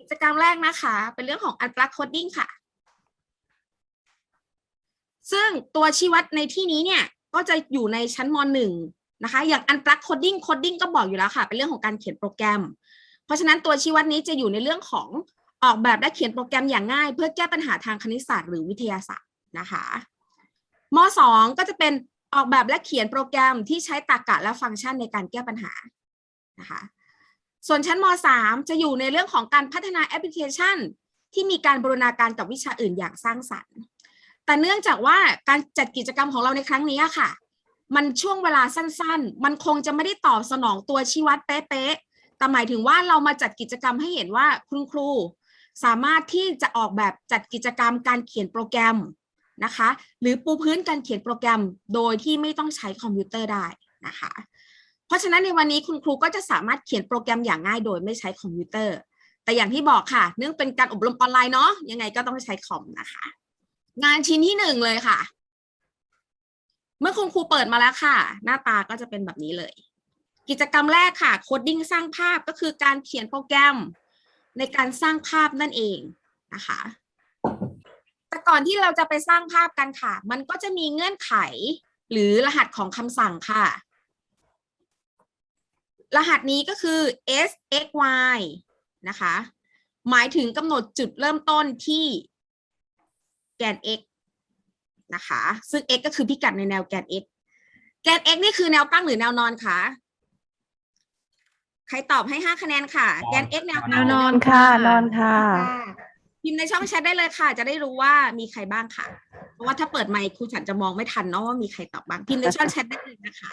กิจกรรมแรกนะคะ เป็นเรื่องของ unplug coding ค่ะ ซึ่งตัวชี้วัดในที่นี้เนี่ย ก็จะอยู่ในชั้นม .1 นะคะ อย่าง unplug coding coding ก็บอกอยู่แล้วค่ะ เป็นเรื่องของการเขียนโปรแกรม เพราะฉะนั้นตัวชี้วัดนี้จะอยู่ในเรื่องของออกแบบและเขียนโปรแกรมอย่างง่าย เพื่อแก้ปัญหาทางคณิตศาสตร์หรือวิทยาศาสตร์นะคะม .2 ก็จะเป็นออกแบบและเขียนโปรแกรมที่ใช้ตรรกะและฟังก์ชันในการแก้ปัญหานะคะ ส่วนชั้นม .3 จะอยู่ในเรื่องของการพัฒนาแอปพลิเคชัน ที่มีการบูรณาการกับวิชาอื่นอย่างสร้างสรรค์ แต่เนื่องจากว่าการจัดกิจกรรมของเราในครั้งนี้ค่ะ มันช่วงเวลาสั้นๆ มันคงจะไม่ได้ตอบสนองตัวชี้วัดเป๊ะๆ แต่หมายถึงว่าเรามาจัดกิจกรรมให้เห็นว่าคุณครู สามารถที่จะออกแบบจัดกิจกรรมการเขียนโปรแกรมนะคะ หรือปูพื้นการเขียนโปรแกรมโดยที่ไม่ต้องใช้คอมพิวเตอร์ได้นะคะ เพราะฉะนั้นในวันนี้คุณครูก็จะสามารถเขียนโปรแกรมอย่างง่ายโดยไม่ใช้คอมพิวเตอร์ แต่อย่างที่บอกค่ะ เนื่องเป็นการอบรมออนไลน์เนาะยังไงก็ต้องใช้คอมนะคะ งานชิ้นที่หนึ่งเลยค่ะ เมื่อคุณครูเปิดมาแล้วค่ะ หน้าตาก็จะเป็นแบบนี้เลย กิจกรรมแรกค่ะโคดดิ้งสร้างภาพก็คือการเขียนโปรแกรมในการสร้างภาพนั่นเองนะคะแต่ก่อนที่เราจะไปสร้างภาพกันค่ะ มันก็จะมีเงื่อนไข หรือรหัสของคำสั่งค่ะ รหัสนี้ก็คือ s x y นะคะ หมายถึงกำหนดจุดเริ่มต้นที่แกน x นะคะ ซึ่ง x ก็คือพิกัดในแนวแกน x แกน x นี่คือแนวตั้งหรือแนวนอนคะใครตอบให้ห้าคะแนนค่ะ แกน x แนวแนตั้งวหรืนอนแวค่ะตั้งนอนค่ะพิมพ์ในช่องแชทได้เลยค่ะ จะได้รู้ว่ามีใครบ้างค่ะ เพราะว่าถ้าเปิดไมค์ครูฉันจะมองไม่ทันเนาะว่ามีใครตอบบ้าง พิมพ์ในช่องแชทได้เลยนะคะ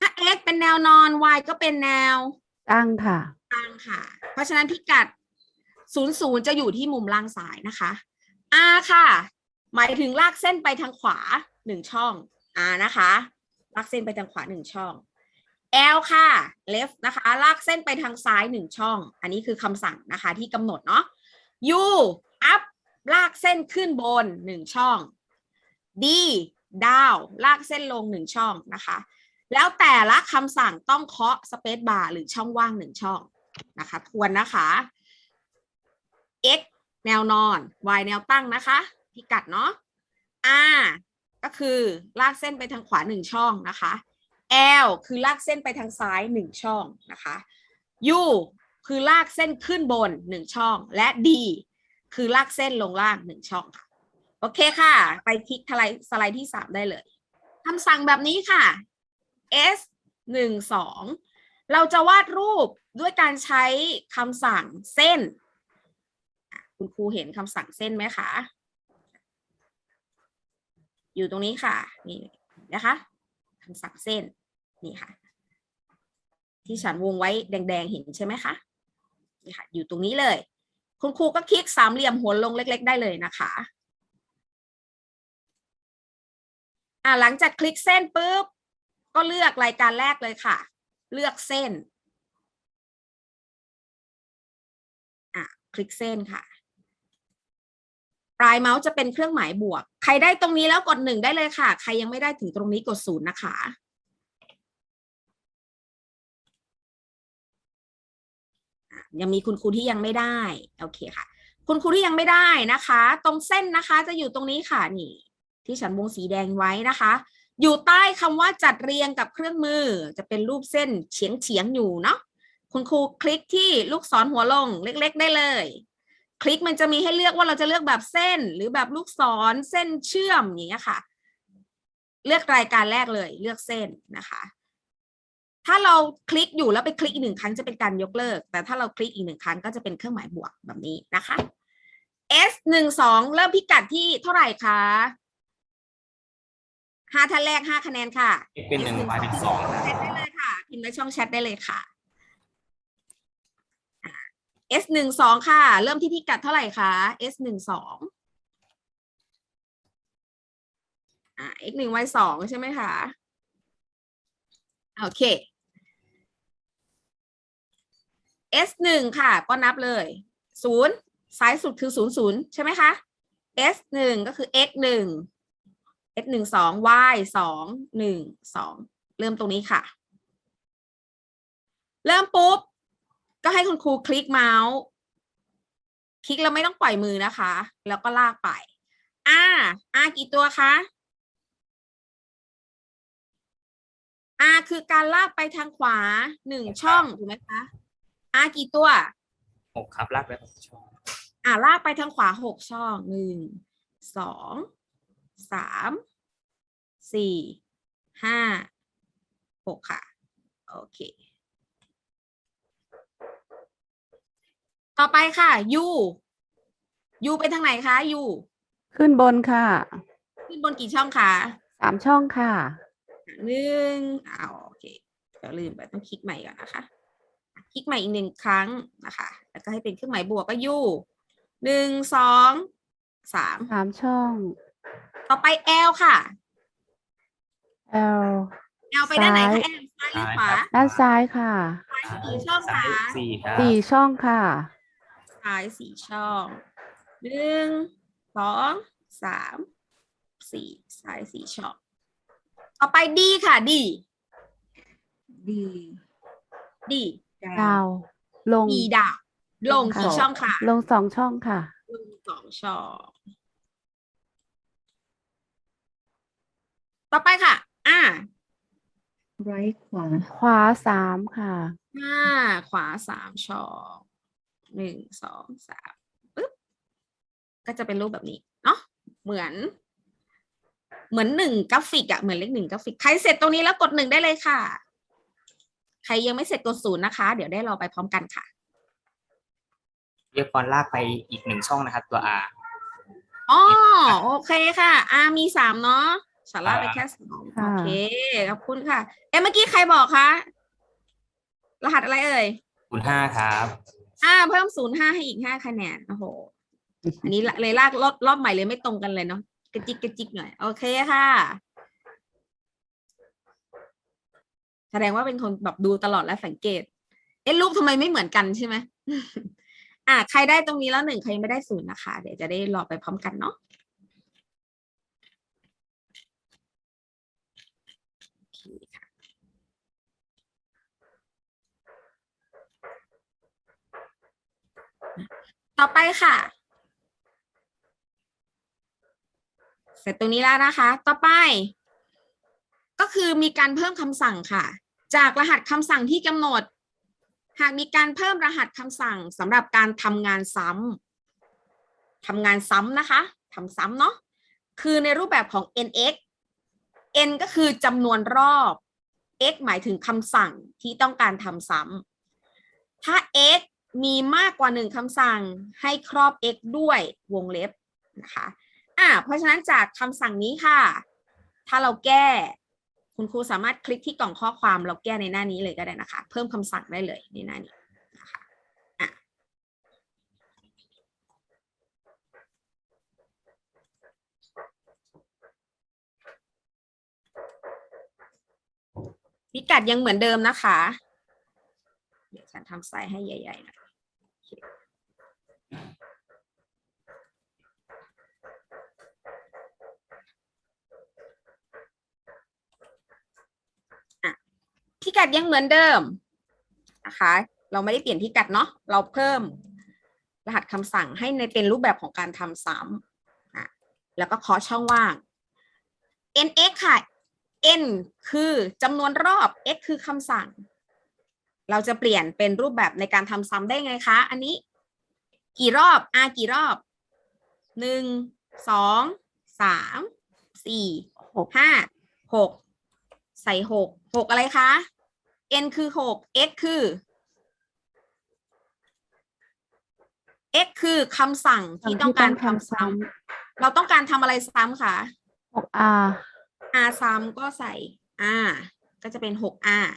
ถ้า x เป็นแนวนอน y ก็เป็นแนวตั้งค่ะ ตั้งค่ะ เพราะฉะนั้นพิกัด 00 จะอยู่ที่มุมล่างซ้ายนะคะ r ค่ะ หมายถึงลากเส้นไปทางขวาหนึ่งช่อง r นะคะ ลากเส้นไปทางขวาหนึ่งช่อง l ค่ะ left นะคะ ลากเส้นไปทางซ้ายหนึ่งช่อง อันนี้คือคำสั่งนะคะที่กำหนดเนาะ u up ลากเส้นขึ้นบนหนึ่งช่อง d down ลากเส้นลงหนึ่งช่องนะคะ แล้วแต่ละคำสั่งต้องเคาะสเปซบาร์หรือช่องว่างหนึ่งช่องนะคะทวนนะคะ x แนวนอน y แนวตั้งนะคะ พิกัดเนาะ r ก็คือลากเส้นไปทางขวาหนึ่งช่องนะคะ l คือลากเส้นไปทางซ้ายหนึ่งช่องนะคะ u คือลากเส้นขึ้นบนหนึ่งช่อง และ d คือลากเส้นลงล่างหนึ่งช่องค่ะ โอเคค่ะ ไปคลิกสไลด์ที่สามได้เลยคำสั่งแบบนี้ค่ะ S หนึ่งสองเราจะวาดรูปด้วยการใช้คำสั่งเส้น คุณครูเห็นคำสั่งเส้นไหมคะ อยู่ตรงนี้ค่ะ นี่นะคะคำสั่งเส้น นี่ค่ะ ที่ฉันวงไว้แดง ๆ เห็นใช่ไหมคะ นี่ค่ะ อยู่ตรงนี้เลย คุณครูก็คลิกสามเหลี่ยมหัวลงเล็ก ๆ ได้เลยนะคะอ่าหลังจากคลิกเส้นปุ๊บ ก็เลือกรายการแรกเลยค่ะ เลือกเส้นอะคลิกเส้นค่ะ ปลายเมาส์จะเป็นเครื่องหมายบวก ใครได้ตรงนี้แล้วกดหนึ่งได้เลยค่ะ ใครยังไม่ได้ถึงตรงนี้กดศูนย์นะคะอะยังมีคุณครูที่ยังไม่ได้ โอเคค่ะ คุณครูที่ยังไม่ได้นะคะ ตรงเส้นนะคะ จะอยู่ตรงนี้ค่ะนี่ ที่ฉันวงสีแดงไว้นะคะ อยู่ใต้คำว่าจัดเรียงกับเครื่องมือ จะเป็นรูปเส้นเฉียงเฉียงอยู่เนาะคุณครูคลิกที่ลูกศรหัวลงเล็ก ๆ ได้เลย คลิกมันจะมีให้เลือกว่าเราจะเลือกแบบเส้น หรือแบบลูกศรเส้นเชื่อมอย่างเงี้ยค่ะ เลือกรายการแรกเลย เลือกเส้นนะคะ ถ้าเราคลิกอยู่แล้วไปคลิกอีกหนึ่งครั้งจะเป็นการยกเลิก แต่ถ้าเราคลิกอีกหนึ่งครั้งก็จะเป็นเครื่องหมายบวกแบบนี้นะคะ S หนึ่งสองเริ่มพิกัดที่เท่าไหร่คะ ห้าท่านแรกห้าคะแนนค่ะเป็นหนึ่ง y เป็นสองแชทได้เลยค่ะพิมพ์ในช่องแชทได้เลยค่ะอ่า S หนึ่งสองค่ะ เริ่มที่พิกัดเท่าไหร่คะ S หนึ่งสองอ่า x หนึ่ง y สองใช่ไหมคะโอเค S หนึ่งค่ะ ก็นับเลยศูนย์ซ้ายสุดคือศูนย์ศูนย์ใช่ไหมคะ S หนึ่งก็คือ x หนึ่ง x หนึ่งสอง y สองหนึ่งสองเริ่มตรงนี้ค่ะ เริ่มปุ๊บ ก็ให้คุณครูคลิกเมาส์คลิกแล้วไม่ต้องปล่อยมือนะคะ แล้วก็ลากไปอ่าอ่ากี่ตัวคะอ่าคือการลากไปทางขวาหนึ่งช่องถูกไหมคะอ่ากี่ตัวหกครับลากไปหกช่อง อ่าลากไปทางขวาหกช่องหนึ่งสอง สามสี่ห้าหกค่ะ โอเค ต่อไปค่ะยูยูไปทางไหนคะยูขึ้นบนค่ะ ขึ้นบนกี่ช่องคะสามช่องค่ะหนึ่งอ้าวโอเคเดี๋ยวลืมไปต้องคลิกใหม่ก่อนนะคะ คลิกใหม่อีกหนึ่งครั้งนะคะ แล้วก็ให้เป็นเครื่องหมายบวกก็ยูหนึ่งสองสามสามช่อง ต่อไป L ค่ะ L L ไปด้านไหนคะซ้าย L ซ้ายหรือขวาด้านซ้ายค่ะกี่ช่องคะซ้ายสี่ครับสี่ช่องค่ะ ซ้ายสี่ช่องหนึ่งสองสามสี่ซ้ายสี่ช่องต่อไป D ค่ะ D D D ดาว ลง D ดาวลงกี่ค่ะช่องค่ะ ลงสองช่องค่ะ ลงสองช่อง ต่อไปค่ะ อ่า right ขวาขวาสามค่ะห้าขวาสามช่องหนึ่งสองสามปึ๊บก็จะเป็นรูปแบบนี้เนาะเหมือน เหมือนหนึ่งกราฟิกอะเหมือนเลขหนึ่งกราฟิกใครเสร็จตรงนี้แล้วกดหนึ่งได้เลยค่ะ ใครยังไม่เสร็จกดศูนย์นะคะ เดี๋ยวได้รอไปพร้อมกันค่ะเรียกบอลลากไปอีกหนึ่งช่องนะครับ ตัว R อ๋อโอเคค่ะอ่ามีสามเนาะ สาระไปแค่สองค่ะโอเคขอบคุณค่ะ เอ๊ะเมื่อกี้ใครบอกคะรหัสอะไรเอ่ยคูณห้าครับอ่าเพิ่มศูนย์ห้าให้อีกห้าคะแนนโอ้โหอันนี้ละเลยลากรอบรอบใหม่เลยไม่ตรงกันเลยเนาะกระจิกกระจิกหน่อย โอเคค่ะ แสดงว่าเป็นคนแบบดูตลอดและสังเกต เอ๊ะลูกทำไมไม่เหมือนกันใช่ไหมอ่าใครได้ตรงนี้แล้วหนึ่งใครยังไม่ได้ศูนย์นะคะ เดี๋ยวจะได้รอไปพร้อมกันเนาะโอเคค่ะ ต่อไปค่ะ เสร็จตรงนี้แล้วนะคะ ต่อไป ก็คือมีการเพิ่มคำสั่งค่ะ จากรหัสคำสั่งที่กำหนด หากมีการเพิ่มรหัสคำสั่งสำหรับการทำงานซ้ำทำงานซ้ำนะคะทำซ้ำเนาะคือในรูปแบบของ nx n ก็คือจำนวนรอบ x หมายถึงคำสั่งที่ต้องการทำซ้ำถ้า x มีมากกว่าหนึ่งคำสั่งให้ครอบ x ด้วยวงเล็บนะคะอ่าเพราะฉะนั้นจากคำสั่งนี้ค่ะ ถ้าเราแก้ คุณครูสามารถคลิกที่กล่องข้อความเราแก้ในหน้านี้เลยก็ได้นะคะ เพิ่มคำสั่งได้เลยในหน้านี้นะคะอะพิกัดยังเหมือนเดิมนะคะ เดี๋ยวฉันทำไซส์ให้ใหญ่ๆหนะโอเคอะ พิกัดยังเหมือนเดิมนะคะ เราไม่ได้เปลี่ยนพิกัดเนาะเราเพิ่มรหัสคำสั่งให้ในเป็นรูปแบบของการทำซ้ำอะแล้วก็เคาะช่องว่าง nx ค่ะ n คือจำนวนรอบ x คือคำสั่ง เราจะเปลี่ยนเป็นรูปแบบในการทำซ้ำได้ไงคะ อันนี้ กี่รอบ r กี่รอบหนึ่งสองสามสี่หกห้าหกใส่หกหกอะไรคะ n คือหก x คือ x คือคำสั่งที่ต้องการทำซ้ำเราต้องการทำอะไรซ้ำคะหก R r ซ้ำก็ใส่ r ก็จะเป็น 6r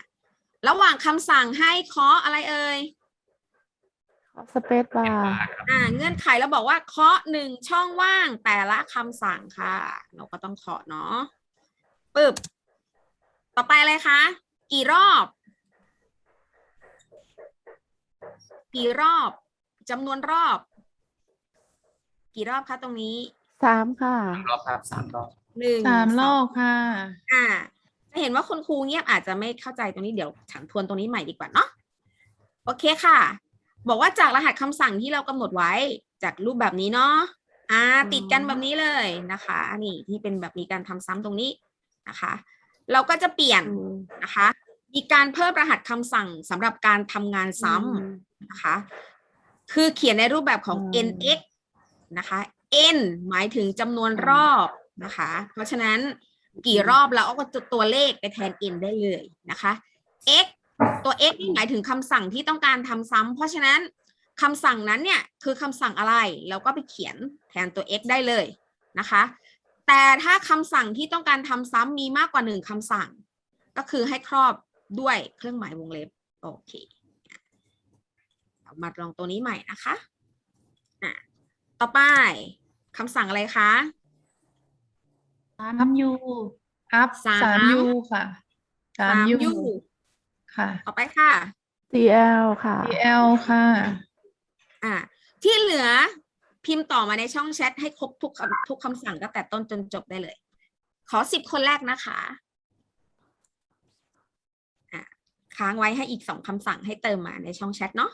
ระหว่างคำสั่งให้เคาะอะไรเอ่ยสเปซบาร์ครับอ่า เงื่อนไขเราบอกว่าเคาะหนึ่งช่องว่างแต่ละคำสั่งค่ะ เราก็ต้องเคาะเนาะปึ๊บ ต่อไปอะไรคะ กี่รอบ กี่รอบจำนวนรอบ กี่รอบคะตรงนี้สามค่ะสามรอบครับสามรอบหนึ่งสามรสอองบค่ะ อ่า จะเห็นว่าคุณครูเงียบอาจจะไม่เข้าใจตรงนี้เดี๋ยวฉันทวนตรงนี้ใหม่ดีกว่าเนาะโอเคค่ะ บอกว่าจากรหัสคำสั่งที่เรากำหนดไว้จากรูปแบบนี้เนาะอ่า ติดกันแบบนี้เลยนะคะ นี่ที่เป็นแบบมีการทำซ้ำตรงนี้นะคะ เราก็จะเปลี่ยนอืมนะคะ มีการเพิ่มรหัสคำสั่งสำหรับการทำงานซ้ำอืมนะคะ คือเขียนในรูปแบบของอืม nx นะคะ n หมายถึงจำนวนรอบนะคะ เพราะฉะนั้นกี่รอบเราเอาก็ตัวเลขไปแทน n ได้เลยนะคะ x ตัว x นี่หมายถึงคำสั่งที่ต้องการทำซ้ำเพราะฉะนั้นคำสั่งนั้นเนี่ยคือคำสั่งอะไรเราก็ไปเขียนแทนตัว x ได้เลยนะคะ แต่ถ้าคำสั่งที่ต้องการทำซ้ำมีมากกว่าหนึ่งคำสั่ง ก็คือให้ครอบ ด้วยเครื่องหมายวงเล็บ โอเคเอามาลองตัวนี้ใหม่นะคะอะต่อไปคำสั่งอะไรคะอัพยูอัพสามสามยูค่ะสามยู U ค่ะ ต่อไปค่ะ CL ค่ะ DL ค่ะ อะที่เหลือพิมพ์ต่อมาในช่องแชทให้ครบทุกคำทุกคำสั่งตั้งแต่ต้นจนจบได้เลย ขอสิบคนแรกนะคะอะ ค้างไว้ให้อีกสองคำสั่งให้เติมมาในช่องแชทเนาะ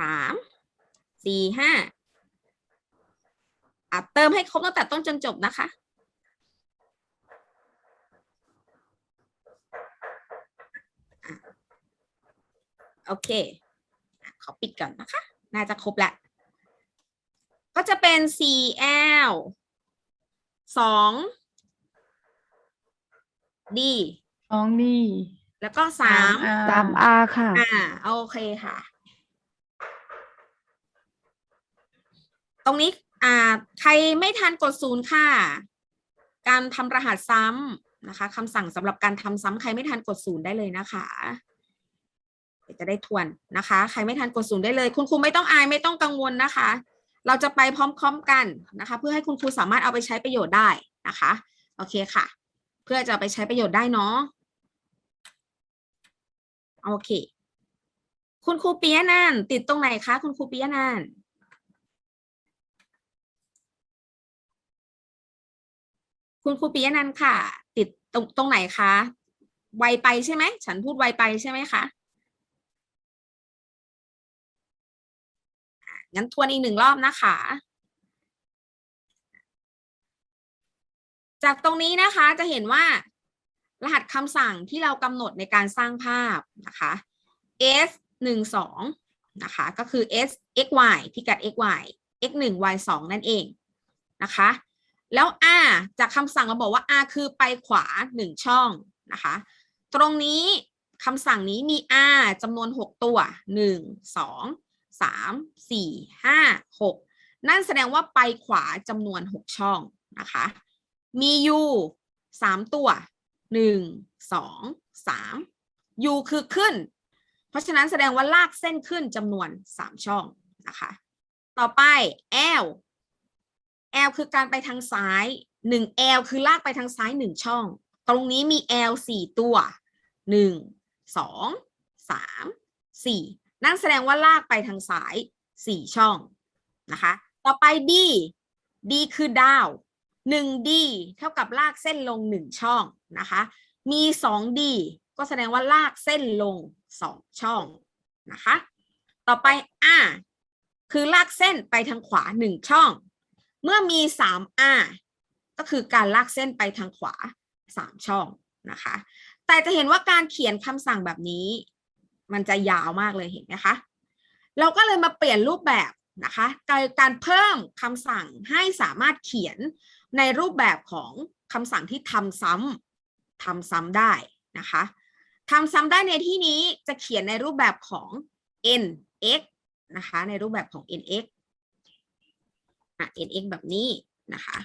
สามสี่ห้าอะเติมให้ครบตั้งแต่ต้นจนจบนะคะโอเค ขอปิดก่อนนะคะ น่าจะครบแล้วก็จะเป็น CL สอง D สองดีแล้วก็สามอ่สาม R ค่ะ อ่าโอเคค่ะ ตรงนี้อ่าใครไม่ทันกดศูนย์ค่ะ การทำรหัสซ้ำนะคะคำสั่งสำหรับการทำซ้ำใครไม่ทันกดศูนย์ได้เลยนะคะเดี๋ยวจะได้ทวนนะคะ ใครไม่ทันกดศูนย์ได้เลย คุณครูไม่ต้องอายไม่ต้องกังวลนะคะ เราจะไปพร้อมๆกันนะคะ เพื่อให้คุณครูสามารถเอาไปใช้ประโยชน์ได้นะคะ โอเคค่ะ เพื่อจะไปใช้ประโยชน์ได้เนาะโอเค คุณครูปิยนันติดตรงไหนคะ คุณครูปิยนันคุณครูปิยนันค่ะ ติดตรงตรงไหนคะไวไปใช่ไหม ฉันพูดไวไปใช่ไหมคะ งั้นทวนอีกหนึ่งรอบนะคะ จากตรงนี้นะคะจะเห็นว่ารหัสคำสั่งที่เรากำหนดในการสร้างภาพนะคะ s หนึ่งสองนะคะ ก็คือ s x y พิกัด x y x หนึ่ง y สองนั่นเองนะคะ แล้ว r จากคำสั่งเราบอกว่า r คือไปขวาหนึ่งช่องนะคะ ตรงนี้คำสั่งนี้มี r จำนวน 6 ตัว 1 2 3 4 5 6นั่นแสดงว่าไปขวาจำนวน6ช่องนะคะ มี u สามตัวหนึ่งสองสาม u คือขึ้น เพราะฉะนั้นแสดงว่าลากเส้นขึ้นจำนวนสามช่องนะคะ ต่อไป l l คือการไปทางซ้ายหนึ่ง l คือลากไปทางซ้ายหนึ่งช่อง ตรงนี้มี l สี่ตัวหนึ่งสองสามสี่ นั่นแสดงว่าลากไปทางซ้ายสี่ช่องนะคะ ต่อไป d d คือดาวหนึ่ง d เท่ากับลากเส้นลงหนึ่งช่องนะคะ มีสอง d ก็แสดงว่าลากเส้นลงสองช่องนะคะ ต่อไป r คือลากเส้นไปทางขวาหนึ่งช่อง เมื่อมีสาม r ก็คือการลากเส้นไปทางขวาสามช่องนะคะ แต่จะเห็นว่าการเขียนคำสั่งแบบนี้ มันจะยาวมากเลยเห็นไหมคะเราก็เลยมาเปลี่ยนรูปแบบนะคะการการเพิ่มคำสั่งให้สามารถเขียนในรูปแบบของคำสั่งที่ทำซ้ำทำซ้ำได้นะคะทำซ้ำได้ในที่นี้จะเขียนในรูปแบบของ nx นะคะ ในรูปแบบของ nx อะ nx แบบนี้นะคะ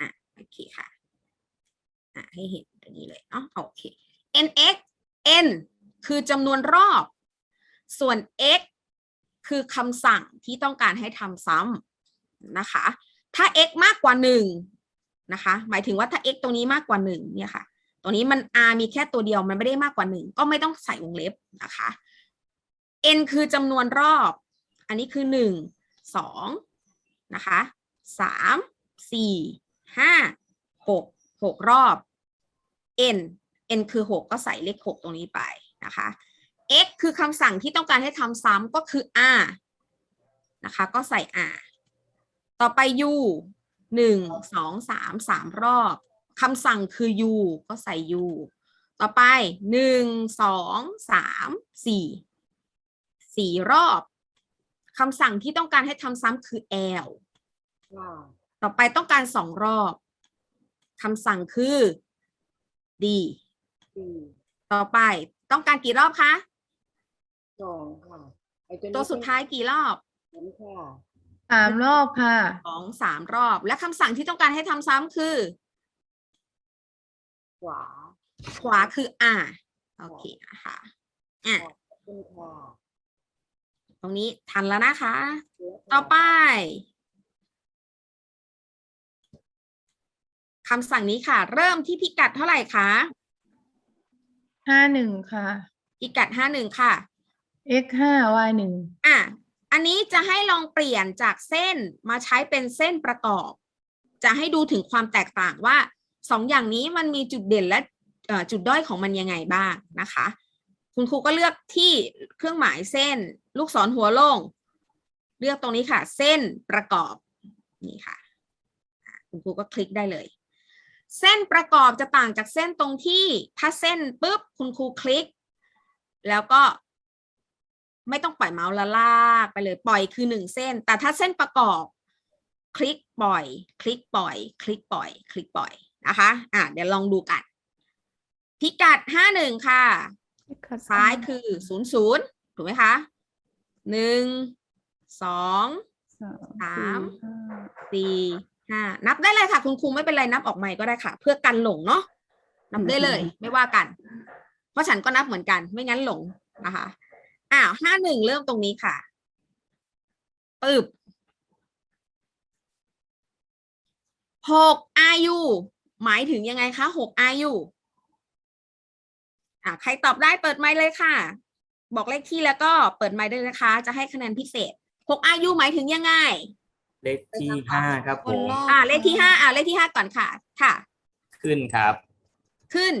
อะโอ เคค่ะอะ ให้เห็นตรงนี้เลยเนาะโอเค nx n คือจำนวนรอบ ส่วน x คือคำสั่งที่ต้องการให้ทำซ้ำนะคะ ถ้า x มากกว่าหนึ่งนะคะ หมายถึงว่าถ้า x ตรงนี้มากกว่าหนึ่งเนี่ยค่ะ ตรงนี้มัน r มีแค่ตัวเดียวมันไม่ได้มากกว่าหนึ่งก็ไม่ต้องใส่วงเล็บนะคะ n คือจำนวนรอบ อันนี้คือหนึ่งสองนะคะสามสี่ ห้าหกหกรอบ n n คือหกก็ใส่เลขหกตรงนี้ไปนะคะ x คือคำสั่งที่ต้องการให้ทำซ้ำก็คือ r นะคะ ก็ใส่ r ต่อไป u หนึ่งสองสามสามรอบคำสั่งคือ u ก็ใส่ u ต่อไปหนึ่งสองสามสี่สี่รอบคำสั่งที่ต้องการให้ทำซ้ำคือ l ต่อไปต้องการสองรอบ คำสั่งคือ d ต่อไปต้องการกี่รอบคะสองค่ะไอ้นี้ตัวสุดท้ายกี่รอบผมค่ะสามรอบค่ะสองสามรอบ และคำสั่งที่ต้องการให้ทำซ้ำคือ ขวา ขวาคือ r โอเคนะคะอะขึ้นค่ะตรงนี้ทันแล้วนะคะเดี๋ยวค่ะต่อไป คำสั่งนี้ค่ะ เริ่มที่พิกัดเท่าไหร่คะห้าหนึ่งค่ะ พิกัดห้าหนึ่งค่ะ x ห้า y หนึ่งอะ อันนี้จะให้ลองเปลี่ยนจากเส้นมาใช้เป็นเส้นประกอบ จะให้ดูถึงความแตกต่างว่าสองอย่างนี้มันมีจุดเด่นและเอ่อจุดด้อยของมันยังไงบ้างนะคะ คุณครูก็เลือกที่เครื่องหมายเส้น ลูกศรหัวโล่งเลือกตรงนี้ค่ะ เส้นประกอบนี่ค่ะอะคุณครูก็คลิกได้เลย เส้นประกอบจะต่างจากเส้นตรงที่ถ้าเส้นปุ๊บคุณครูคลิก แล้วก็ไม่ต้องปล่อยเมาส์และลากไปเลยปล่อยคือหนึ่งเส้น แต่ถ้าเส้นประกอบ คลิกปล่อย คลิกปล่อย คลิกปล่อย คลิกปล่อยนะคะอะเดี๋ยวลองดูกัน พิกัดห้าหนึ่งค่ะซ้ายคือศูนย์ศูนย์ถูกไหมคะหนึ่งสองสามสี่ ห้านับได้เลยค่ะ คุณครูไม่เป็นไรนับออกใหม่ก็ได้ค่ะ เพื่อกันหลงเนาะนับได้เลย ไม่ว่ากัน เพราะฉันก็นับเหมือนกัน ไม่งั้นหลงนะคะอ้าวห้าหนึ่งเริ่มตรงนี้ค่ะปึ๊บหกอายุหมายถึงยังไงคะหกอายุอ่าใครตอบได้เปิดไมค์เลยค่ะ บอกเลขที่แล้วก็เปิดไมค์ได้เลยนะคะ จะให้คะแนนพิเศษหกอายุหมายถึงยังไง เลขที่ห้าครับผมอ่าเลขที่ห้าอ่าเลขที่ห้าก่อนค่ะ ค่ะ ขึ้นครับขึ้น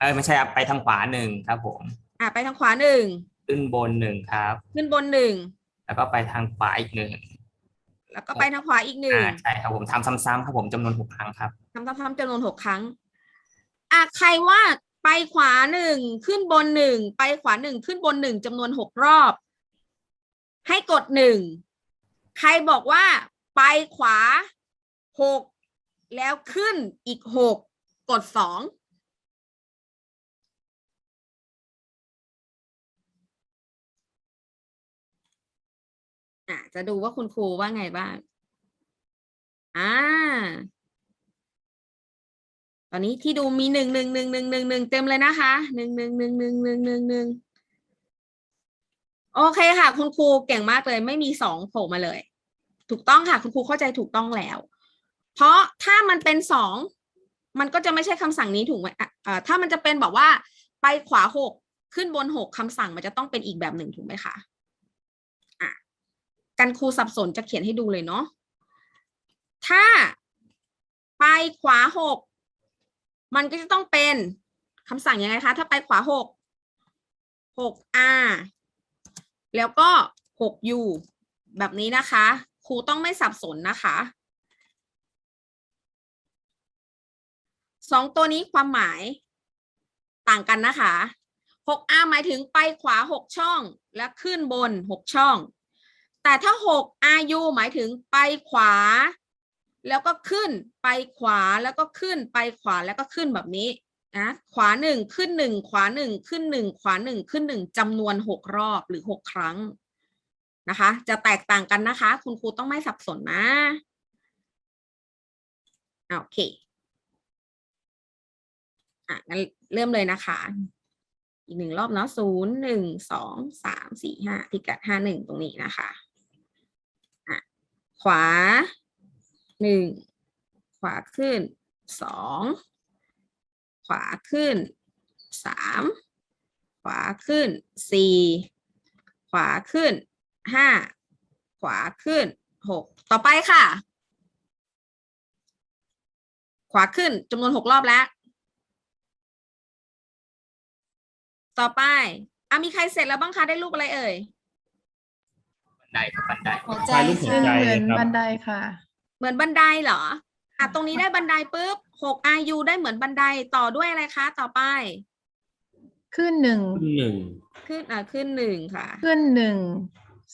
เออไม่ใช่ครับไปทางขวาหนึ่งครับผมอ่าไปทางขวาหนึ่งขึ้นบนหนึ่งครับ ขึ้นบนหนึ่งแล้วก็ไปทางขวาอีกหนึ่งแล้วก็ไปทางขวาอีกหนึ่งอ่าใช่ครับผมทำซ้ำๆครับผมจำนวนหกครั้งครับ ทำซ้ำๆจำนวนหกครั้ง อะใครว่าไปขวาหนึ่งขึ้นบนหนึ่งไปขวาหนึ่งขึ้นบนหนึ่งจำนวนหกรอบ ให้กดหนึ่งใครบอกว่า ไปขวาหกแล้วขึ้นอีกหกกดสองอะจะดูว่าคุณครูว่าไงบ้างอ่าตอนนี้ที่ดูมีหนึ่งหนึ่งหนึ่งหนึ่งหนึ่งหนึ่งเต็มเลยนะคะหนึ่งหนึ่งหนึ่งหนึ่งหนึ่งหนึ่งหนึ่งโอเคค่ะ คุณครูเก่งมากเลย ไม่มีสองโผล่มาเลย ถูกต้องค่ะ คุณครูเข้าใจถูกต้องแล้ว เพราะถ้ามันเป็นสองมันก็จะไม่ใช่คำสั่งนี้ถูกไหมอ่าถ้ามันจะเป็นบอกว่าไปขวาหกขึ้นบนหกคำสั่งมันจะต้องเป็นอีกแบบหนึ่งถูกไหมคะอะกันครูสับสนจะเขียนให้ดูเลยเนาะถ้าไปขวาหกมันก็จะต้องเป็นคำสั่งยังไงคะ ถ้าไปขวาหกหก r แล้วก็หก u แบบนี้นะคะ รูต้องไม่สับสนนะคะสองตัวนี้ความหมายต่างกันนะคะ 6R หมายถึงไปขวา6ช่อง และขึ้นบน6ช่อง แต่ถ้า 6RU หมายถึงไปขวา แล้วก็ขึ้นไปขวาแล้วก็ขึ้นไปขวาแล้วก็ขึ้นแบบนี้นะขวาหนึ่งขึ้นหนึ่งขวาหนึ่งขึ้นหนึ่งขวาหนึ่งขึ้นหนึ่งจำนวนหกรอบหรือหกครั้ง นะคะ จะแตกต่างกันนะคะ คุณครูต้องไม่สับสนนะอะโอเคอะงั้นเริ่มเลยนะคะ อีกหนึ่งรอบเนาะศูนย์หนึ่งสองสามสี่ห้าพิกัดห้าหนึ่งตรงนี้นะคะอะขวาหนึ่งขวาขึ้นสองขวาขึ้นสามขวาขึ้นสี่ขวาขึ้น ห้าขวาขึ้นหกต่อไปค่ะ ขวาขึ้นจำนวนหกรอบแล้ว ต่อไปอะมีใครเสร็จแล้วบ้างคะได้รูปอะไรเอ่ย บันไดครับบันได หัวใจวาดรูปหัวซึ่งใจเหมือนครับ บันไดค่ะ เหมือนบันไดเหรออะตรงนี้ได้บันไดปุ๊บหกอายุได้เหมือนบันไดต่อด้วยอะไรคะ ต่อไป ขึ้นหนึ่ง หนึ่ง ขึ้นอะขึ้นหนึ่งค่ะ ขึ้นหนึ่ง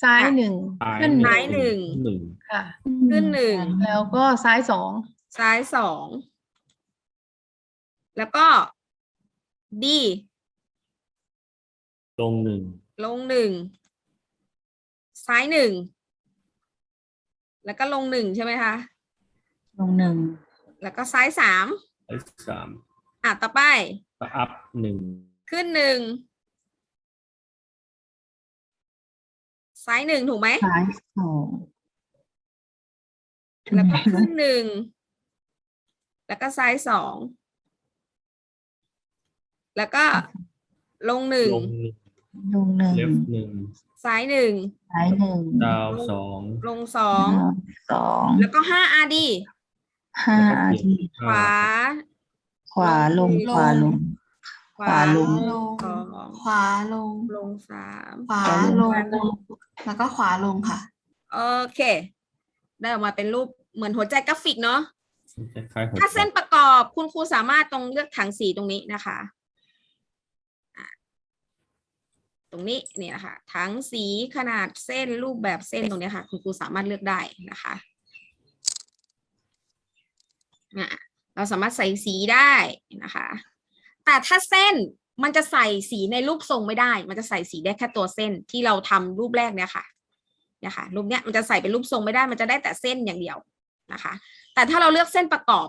ซ้ายหนึ่งซ้ายขึ้นซ้ายหนึ่งหนึ่งค่ะ ขึ้นหนึ่งแล้วก็ซ้ายสองซ้ายสองแล้วก็ดีลงหนึ่งลงหนึ่งซ้ายหนึ่งแล้วก็ลงหนึ่งใช่ไหมคะลงหนึ่งแล้วก็ซ้ายสามไอ้สามอะต่อไปก็อัพหนึ่งขึ้นหนึ่ง ซ้ายหนึ่งถูกไหมซ้ายสองแล้วก็ขึ้นหนึ่งแล้วก็ซ้ายสองแล้วก็ลงหนึ่งลงหนึ่งลงหนึ่งเลฟหนึ่งซ้ายหนึ่งซ้ายหนึ่งดาวสองลงสองสองแล้วก็ห้าอาดีห้าอาทีขวา ขวาลงขวาลง ขวาลงลง สองขวาลง ลงสามขวาลง แล้วก็ขวาลงค่ะ โอเค ได้ออกมาเป็นรูปเหมือนหัวใจกราฟิกเนาะคล้ายๆหัวถ้าใจเส้นประกอบคุณครูสามารถตรงเลือกถังสีตรงนี้นะคะอะตรงนี้นี่นะคะถังสีขนาดเส้นรูปแบบเส้นตรงเนี้ยค่ะ คุณครูสามารถเลือกได้นะคะอะเราสามารถใส่สีได้นะคะ แต่ถ้าเส้นมันจะใส่สีในรูปทรงไม่ได้ มันจะใส่สีได้แค่ตัวเส้นที่เราทำรูปแรกเนี่ยค่ะเนี่ยค่ะรูปเนี้ยมันจะใส่เป็นรูปทรงไม่ได้ มันจะได้แต่เส้นอย่างเดียวนะคะ แต่ถ้าเราเลือกเส้นประกอบ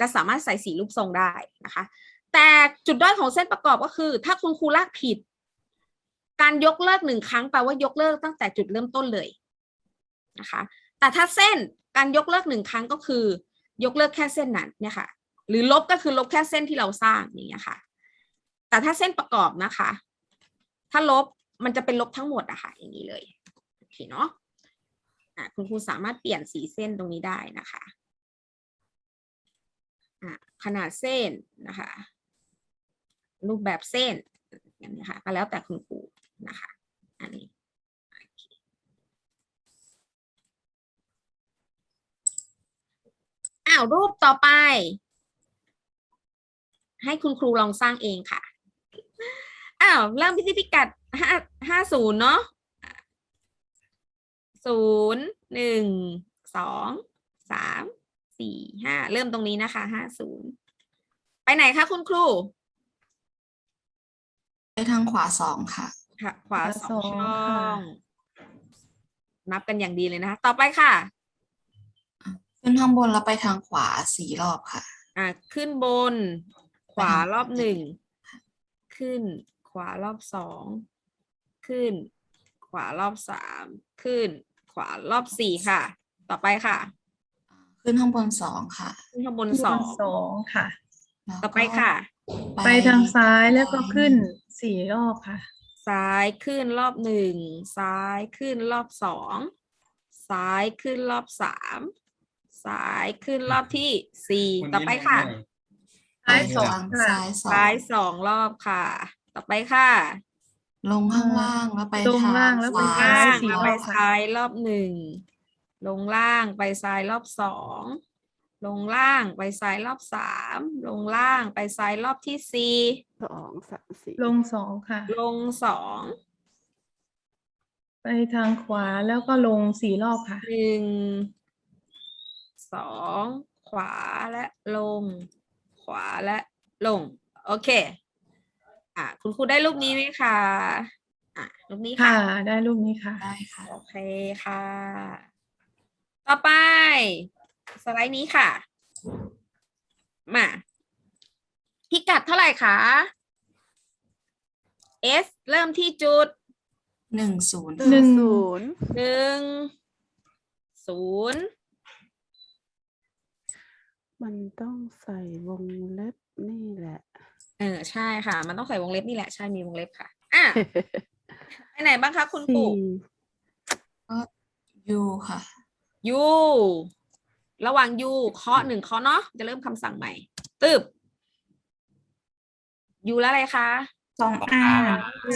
จะสามารถใส่สีรูปทรงได้นะคะ แต่จุดด้อยของเส้นประกอบก็คือ ถ้าคุณครูลากผิด การยกเลิกหนึ่งครั้งแปลว่ายกเลิกตั้งแต่จุดเริ่มต้นเลยนะคะ แต่ถ้าเส้นการยกเลิกหนึ่งครั้งก็คือ ยกเลิกแค่เส้นนั้นเนี่ยค่ะ หรือลบก็คือลบแค่เส้นที่เราสร้างอย่างเงี้ยค่ะ แต่ถ้าเส้นประกอบนะคะ ถ้าลบมันจะเป็นลบทั้งหมดอะค่ะ อย่างนี้เลยโอเคเนาะะคุณครูสามารถเปลี่ยนสีเส้นตรงนี้ได้นะคะะขนาดเส้นนะคะ รูปแบบเส้นอย่างนี้ค่ะก็แล้วแต่คุณครูนะคะ อันนี้อ้าวรูปต่อไป ให้คุณครูลองสร้างเองค่ะอ้าวเริ่มที่พิกัดห้าห้าศูนย์เนาะศูนย์หนึ่งสองสามสี่ห้าเริ่มตรงนี้นะคะห้าศูนย์ไปไหนคะคุณครู ไปทางขวาสองค่ะ ค่ะ ขวาขวาสสอองงช่อค่ะงนับกันอย่างดีเลยนะคะ ต่อไปค่ะ ขึ้นข้างบนแล้วไปทางขวาสี่รอบค่ะ อะขึ้นบน ขวารอบหนึ่ง ขึ้น ขวารอบสอง ขึ้น ขวารอบสาม ขึ้น ขวารอบสี่ค่ะ ต่อไปค่ะ ขึ้นข้างบนสองค่ะขึ้นข้างบนขึ้นสองสองค่ะ แล้วต่อไปค่ะ ไปทางซ้ายแล้วก็ขึ้นสี่รอบค่ะ ซ้ายขึ้นรอบหนึ่ง ซ้ายขึ้นรอบสอง ซ้ายขึ้นรอบสาม ซ้ายขึ้นรอบที่สี่ ต่อไปค่ะ ซ้ายสองทางค่ะซ้ายสองซ้ายสองรอบค่ะ ต่อไปค่ะ ลงข้างล่างแล้วไปลงทางล่างแล้วไปซ้าล่ายงสี่แล้วรไปอบค่ะซ้ายรอบหนึ่ง ลงล่างไปซ้ายรอบสอง ลงล่างไปซ้ายรอบสาม ลงล่างไปซ้ายรอบที่สี่ สองสามสี่ลงสองค่ะ ลงสองไปทางขวาแล้วก็ลงสี่รอบค่ะ หนึ่งสองขวาและลง ขวาและลง โอเค อะ คุณครูได้รูปนี้ไหมคะ อะ รูปนี้ค่ะ ค่ะ ได้รูปนี้ค่ะ ได้ค่ะ โอเคค่ะ ต่อไป สไลด์นี้ค่ะ มา พิกัดเท่าไหร่คะ S เริ่มที่จุดหนึ่งศูนย์หนึ่งศูนย์หนึ่งศูนย์ มันต้องใส่วงเล็บนี่แหละ เออใช่ค่ะ มันต้องใส่วงเล็บนี่แหละ ใช่มีวงเล็บค่ะ อะไปไหนบ้างคะคุณสี่ปู่ยูค่ะยูระหว่างยูเคาะหนึ่งเคาะเนาะจะเริ่มคำสั่งใหม่ตึบยูแล้วอะไรคะสองอา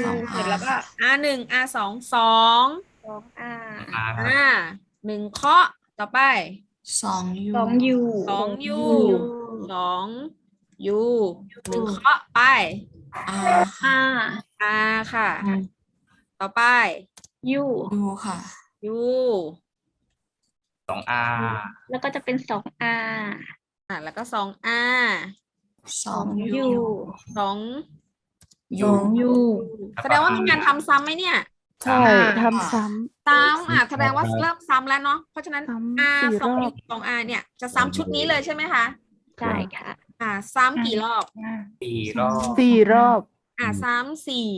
สองเสร็อาจแล้วก็ R หนึ่ง R สองสองสองอาอาครับอ่าหนึ่งเคาะต่อไป สองยูสองยูสองยูสองยูหนึ่งเคาะไปอาอา R ค่ะ ต่อไปยูยูค่ะ U สองอาแล้วก็จะเป็นสองอาอะแล้วก็สอง R สองยูยูสองสองยูแสดงว่ามีการทำซ้ำไหมเนี่ย ใช่ทำซ้ ซ้ำอะแสดงว่าเริ่มซ้ำแล้วเนาะเพราะฉะนั้นซ้ำ R สี่สองรอบ U สอง R เนี่ยจะซ้ำชุดนี้เลยใช่ไหมคะใช่ค่ะอ่า ซ้ำกี่รอบสี่รอบำสี่รอบ อ่าซ้ำสี่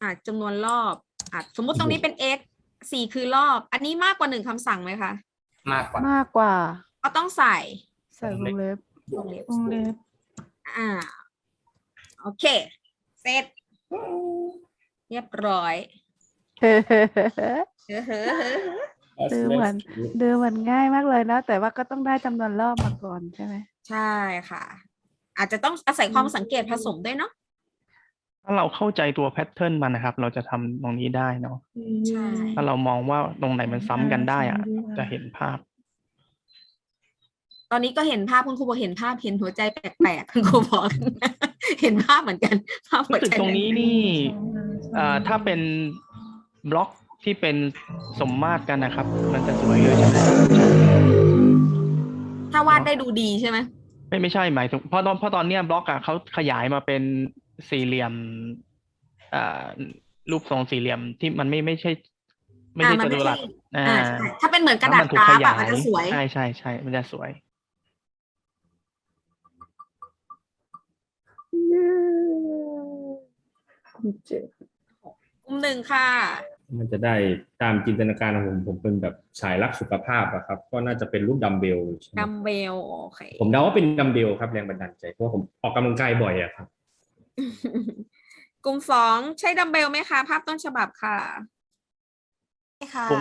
อ่าจำนวนรอบอ่าสมมุติตรงนี้เป็น x สี่คือรอบ อันนี้มากกว่าหนึ่งคำสั่งไหมคะ มากกว่ามากกว่า ก็ต้องใส่ ใส่วงเล็บวงเล็บวงเล็บอ่า โอเค เสร็จ เรียบร้อย ดูเหมือนดูเหมือนง่ายมากเลยนะแต่ว่าก็ต้องได้จำนวนรอบมาก่อนใช่ไหมใช่ค่ะ อาจจะต้องอาศัยความสังเกตผสมด้วยเนาะถ้าเราเข้าใจตัวแพทเทิร์นมันนะครับ เราจะทำตรงนี้ได้เนาะใช่ถ้าเรามองว่าตรงไหนมันซ้ำกันได้อะจะเห็นภาพ ตอนนี้ก็เห็นภาพคุณครูบอกเห็นภาพเห็นหัวใจแปลกๆคุณครูบอกเห็นภาพเหมือนกันภาพหัวรู้สึกใจตรงนี้นี่เอ่อถ้าเป็น บล็อกที่เป็นสมมาตรกันนะครับ มันจะสวยเลยใช่ไหมครับถ้าวาดได้ดูดีใช่ไหมไม่ไม่ใช่หมายถึงเพราะตอนเพราะตอนเนี้ยบล็อกอะเขาขยายมาเป็นสี่เหลี่ยมเอ่อรูปทรงสี่เหลี่ยมที่มันไม่ไม่ใช่ ไม่ใช่อ่ามันจัไม่ตุรัสใช่อ่าอ่าใช่ถ้าเป็นเหมือนกระดาษแล้วมันถูกกราขฟยาอะยมันจะสวยใช่ใช่ใช่มันจะสวยเจ็ดกลุ่มหนึ่งค่ะ มันจะได้ตามจินตนาการของผมผมเป็นแบบสายรักสุขภาพอะครับ ก็น่าจะเป็นรูปดัมเบลใช่ไหมดัมเบลโอเคผมเดาว่าเป็นดัมเบลครับแรงบันดาลใจเพราะว่าผมออกกำลังกายบ่อยอะครับ กลุ่มสองใช่ดัมเบลไหมคะ ภาพต้นฉบับค่ะใช่ค่ะผม